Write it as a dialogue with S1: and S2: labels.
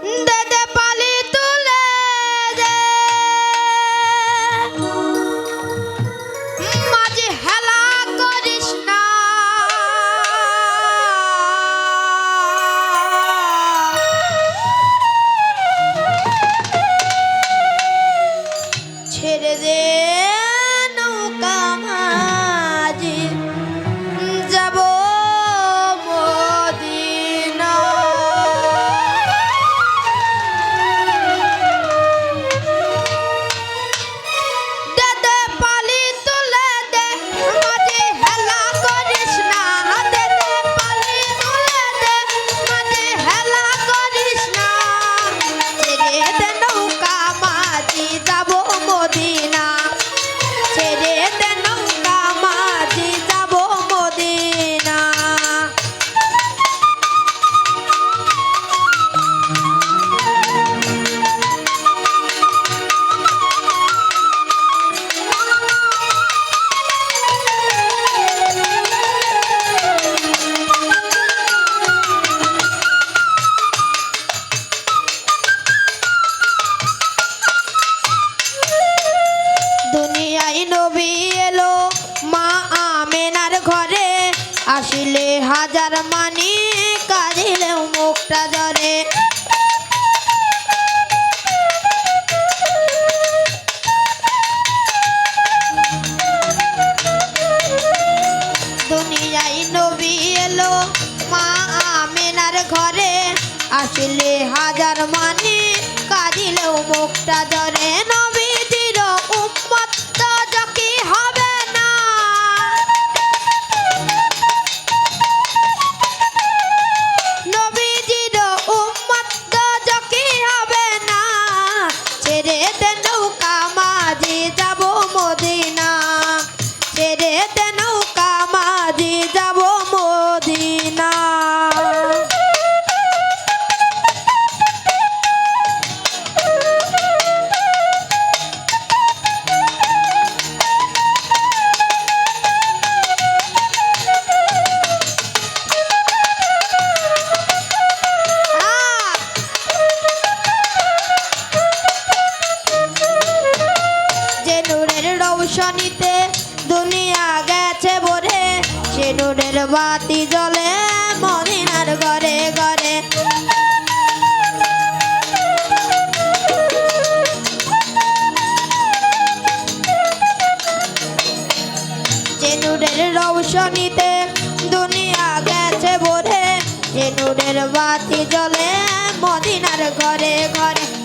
S1: The মানি কাঁদিলেও মুখটা জরে দুনিয়ায় নবী এলো মা আমেনার ঘরে, আসলে হাজার মানি, কাঁদিলেও মুখটা জরে শনিতে দুনিয়া গেছে বোধে সে বাতি জ্বলে মদিনার ঘরে ঘরে। নুরের রৌশনিতে দুনিয়া গেছে বোধে সে নুরের বাতি জ্বলে মদিনার ঘরে ঘরে।